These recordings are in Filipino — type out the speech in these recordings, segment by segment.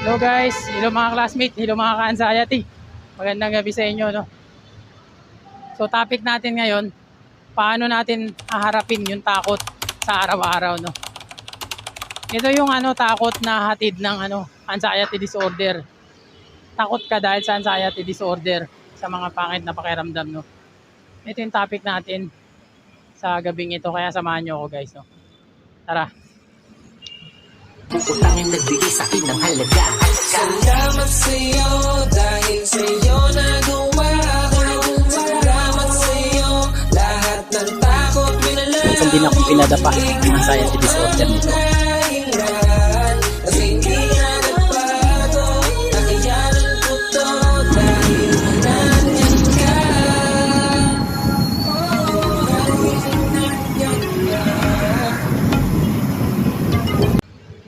Hello guys, hello mga classmates, hello mga ka-anxiety. Magandang gabi sa inyo, no? So topic natin ngayon, paano natin haharapin yung takot sa araw-araw, no? Ito yung ano takot na hatid ng ano anxiety disorder. Takot ka dahil sa anxiety disorder sa mga pangit na pakiramdam, no? Ito yung topic natin sa gabing ito, kaya samahan nyo ako guys, no? Tara. Utangin nagbigay sa akin ng halaga. Salamat sa'yo dahil sa'yo nagawa ko Salamat sa'yo lahat ng takot minalaw Minsan din akong pinadapa ng anxiety disorder nito.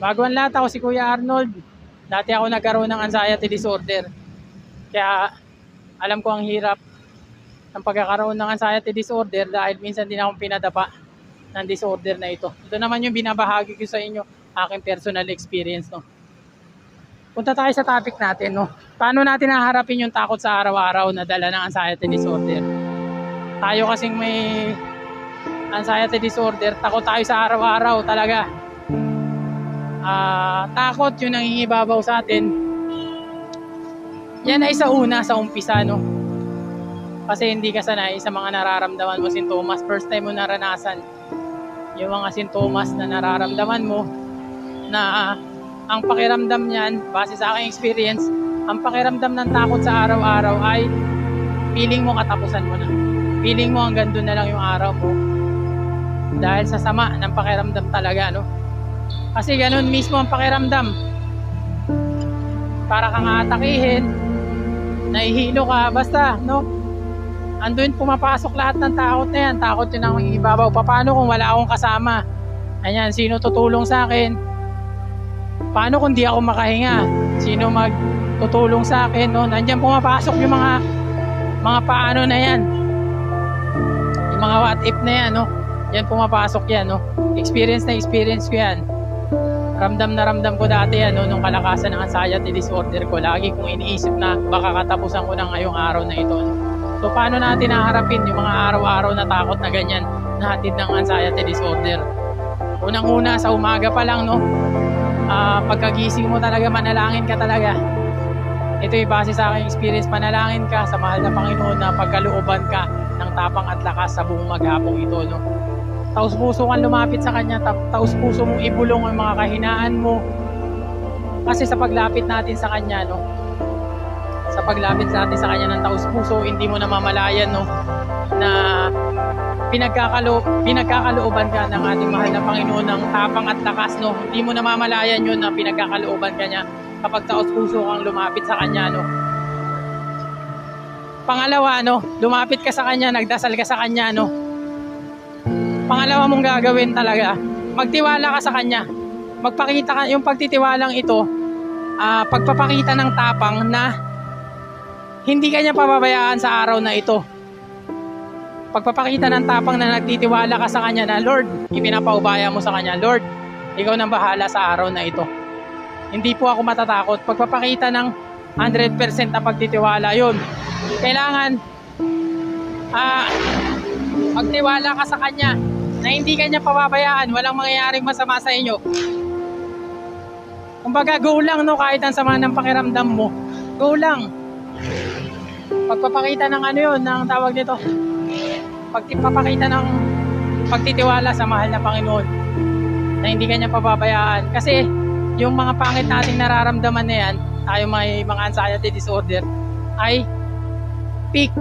Bago ang lahat ako si Kuya Arnold. Dati ako nagkaroon ng anxiety disorder. Kaya alam ko ang hirap ng pagkakaroon ng anxiety disorder dahil minsan din akong pinadapa ng disorder na ito. Ito naman yung binabahagi ko sa inyo, aking personal experience. No? Punta tayo sa topic natin. No? Paano natin haharapin yung takot sa araw-araw na dala ng anxiety disorder? Tayo kasing may anxiety disorder, takot tayo sa araw-araw talaga ah takot yung nangingibabaw sa atin. Yan ay sa una, sa umpisa, no? Kasi hindi ka sanay sa mga nararamdaman mo sintomas. First time mo naranasan yung mga sintomas na nararamdaman mo na ang pakiramdam niyan, base sa aking experience, ang pakiramdam ng takot sa araw-araw ay feeling mo katapusan mo na. Feeling mo hanggang doon na lang yung araw mo. Dahil sa sama ng pakiramdam talaga, no? Kasi ganun mismo ang pakiramdam. Para kang atakihin, nahihilo ka, basta, no? Andun pumapasok lahat ng takot na yan. Takot yun ang ibabaw. Paano kung wala akong kasama? Ayan, sino tutulong sa akin? Paano kung di ako makahinga? Sino magtutulong sa akin? No? Nandiyan pumapasok yung mga mga paano na yan. Yung mga what if na yan, no? Yan pumapasok yan, no? Experience na experience ko yan ramdam na ramdam ko dati yan, no, nung kalakasan ng anxiety disorder ko. Lagi kong iniisip na baka katapusan ko na ngayong araw na ito. So, paano natin naharapin yung mga araw-araw na takot na ganyan na hatid ng anxiety disorder? Unang-una, sa umaga pa lang, no, ah, pagkagising mo talaga, manalangin ka talaga. Ito yung base sa aking experience, manalangin ka sa mahal na Panginoon na pagkalooban ka ng tapang at lakas sa buong maghapong ito. No? Taos puso kang lumapit sa kanya, ta- taos puso mong ibulong ang mga kahinaan mo. Kasi sa paglapit natin sa kanya, no, sa paglapit natin sa kanya ng taos puso, hindi mo namamalayan, no, na pinagkakalo pinagkakalooban ka ng ating mahal na Panginoon ng tapang at lakas, no. Hindi mo namamalayan yun na pinagkakalooban ka niya kapag taos puso kang lumapit sa kanya, no. Pangalawa, no, lumapit ka sa kanya, nagdasal ka sa kanya, no, pangalawa mong gagawin talaga, magtiwala ka sa kanya. Magpakita ka, yung pagtitiwalang ito, ah, pagpapakita ng tapang na hindi ka niya pababayaan sa araw na ito. Pagpapakita ng tapang na nagtitiwala ka sa kanya na, Lord, ipinapaubaya mo sa kanya, Lord, ikaw nang bahala sa araw na ito. Hindi po ako matatakot. Pagpapakita ng 100% na pagtitiwala yon Kailangan, ah, magtiwala ka sa kanya na hindi kanya pababayaan, walang mangyayaring masama sa inyo. Kumbaga, go lang no, kahit ang sama ng pakiramdam mo. Go lang. Pagpapakita ng ano yun, ng tawag nito. Pagpapakita ng pagtitiwala sa mahal na Panginoon na hindi kanya pababayaan. Kasi yung mga pangit nating nararamdaman na yan, tayo may mga anxiety disorder, ay peak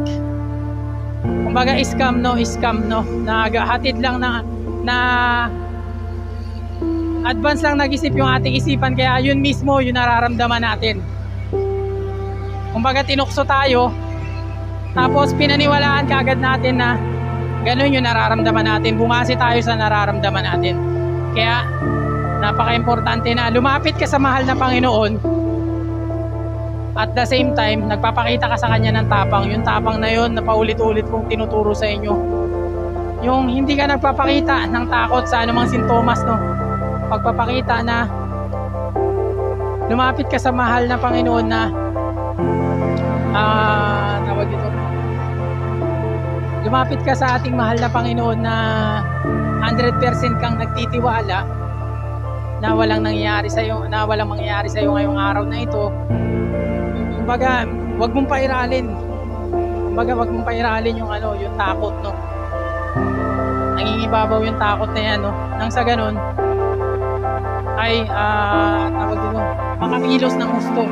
kumbaga scam no scam no. Naghatid lang na na advance lang nag-isip yung ating isipan kaya yun mismo yung nararamdaman natin. Kumbaga tinukso tayo tapos pinaniwalaan kagad natin na ganun yung nararamdaman natin. Bumase tayo sa nararamdaman natin. Kaya napaka-importante na lumapit ka sa mahal na Panginoon at the same time, nagpapakita ka sa kanya ng tapang. Yung tapang na yun, na paulit-ulit kong tinuturo sa inyo. Yung hindi ka nagpapakita ng takot sa anumang sintomas, no? Pagpapakita na lumapit ka sa mahal na Panginoon na ah tawag dito lumapit ka sa ating mahal na Panginoon na 100% kang nagtitiwala na walang nangyayari sa iyo na walang mangyayari sa iyo ngayong araw na ito kumbaga wag mong pairalin. Kumbaga wag mong pairalin yung ano yung takot no? Nangingibabaw yung takot na yan no? Nang sa ganun ay ah tawag dito makakilos ng gusto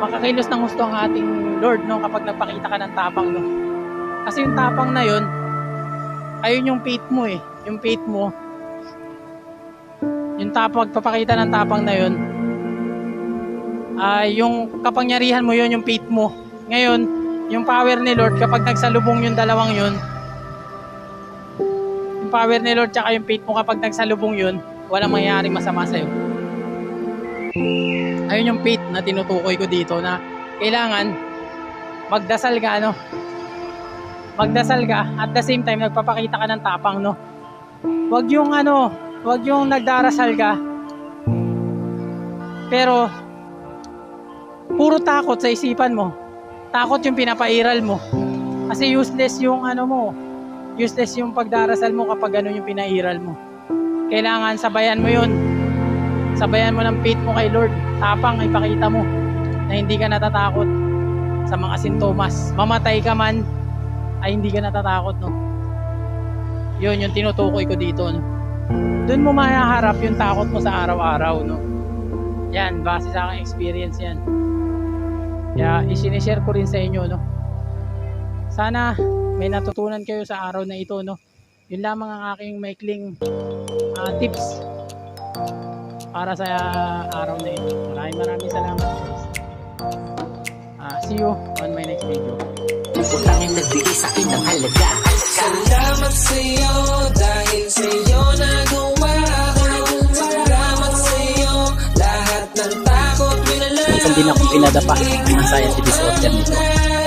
makakilos ng gusto ang ating Lord no? Kapag nagpakita ka ng tapang no? Kasi yung tapang na yun ayun yung faith mo eh. Yung faith mo. Yung tapang pagpapakita ng tapang na yun ay yung kapangyarihan mo yun yung faith mo. Ngayon yung power ni Lord kapag nagsalubong yung dalawang yun yung power ni Lord tsaka yung faith mo kapag nagsalubong yun walang mangyayaring masama sa'yo. Ayun yung faith na tinutukoy ko dito na kailangan magdasal ka ano? Magdasal ka at the same time nagpapakita ka ng tapang no? Wag yung ano wag yung nagdarasal ka. Pero puro takot sa isipan mo. Takot yung pinapairal mo. Kasi useless yung ano mo. Useless yung pagdarasal mo kapag ano yung pinairal mo. Kailangan sabayan mo yun. Sabayan mo ng faith mo kay Lord. Tapang ipakita mo na hindi ka natatakot sa mga sintomas. Mamatay ka man ay hindi ka natatakot no? Yun yung tinutukoy ko dito no? Doon mo mahaharap yung takot mo sa araw-araw no? Yan base sa aking experience yan kaya isinishare ko rin sa inyo no? Sana may natutunan kayo sa araw na ito no? Yun lamang ang aking maikling ah, tips para sa araw na ito. Maraming maraming salamat guys. Ah, see you on my next video. Utangin nagbigay sa akin ng halaga. Salamat sa'yo dahil sa'yo nagawa din akong pinadapa ng scientific disorder nito.